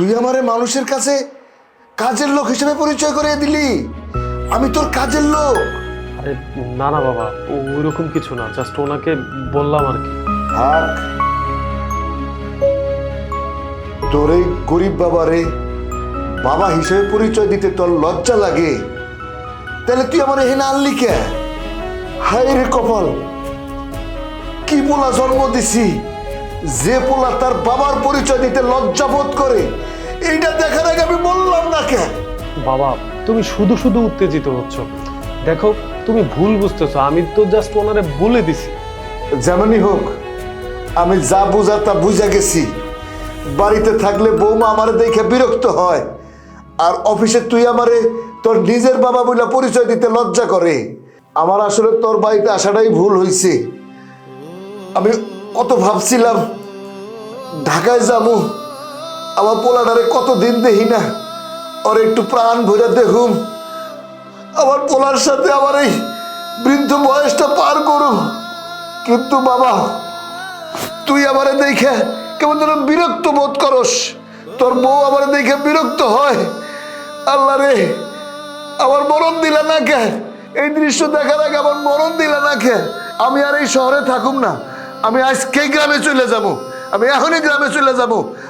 তুই আমারে মানুষের কাছে কাজের লোক হিসেবে পরিচয় করে দিলি। আমি তোর কাজের লোক। আরে না না বাবা ওই রকম কিছু না জাস্ট ওনাকে বললাম আর কি। থাক তোর এই গরিব বাবারে বাবা হিসেবে পরিচয় দিতে তোর লজ্জা লাগে। তাহলে তুই আমার এখানে আনলি কে? হায় রে কপাল কি পোলা জন্ম দিছি? যে পোলা তার বাবার পরিচয় দিতে লজ্জা বোধ করে এইটা দেখার আগে আমি বললাম না কে বাবা তুমি শুধু শুধু উত্তেজিত হচ্ছ। দেখো তুমি ভুল বুঝতেছো আমি তো জাস্ট ওনারে বলে দিছি। যেমনই হোক আমি যা বুঝা তা বুঝা গেছি। বাড়িতে থাকলে বৌমা আমারে দেখে বিরক্ত হয় আর অফিসে তুই আমারে তোর নিজের বাবা বলে পরিচয় দিতে লজ্জা করে। আমার আসলে তোর বাড়িতে আসাটাই ভুল হয়েছে আমি কত ভাবছিলাম, ঢাকায় যাব আমার পোলাটারে কত দিন দেখি না ওর একটু প্রাণ ভরে দেখুম, আমার পোলার সাথে আমার এই বৃদ্ধ বয়সটা পার করুম। কিন্তু বাবা, তুই আমারে দেখে কেমন যেন বিরক্ত বোধ করস, তোর বউ আমারে দেখে বিরক্ত হয়। আল্লাহ রে, আমার মরণ দিলা না কে? এই দৃশ্য দেখার আগে আমার মরণ দিলা না কে? আমি আর এই শহরে থাকুম না। আমি আজকেই গ্রামে চলে যাব। আমি এখনই গ্রামে চলে যাব।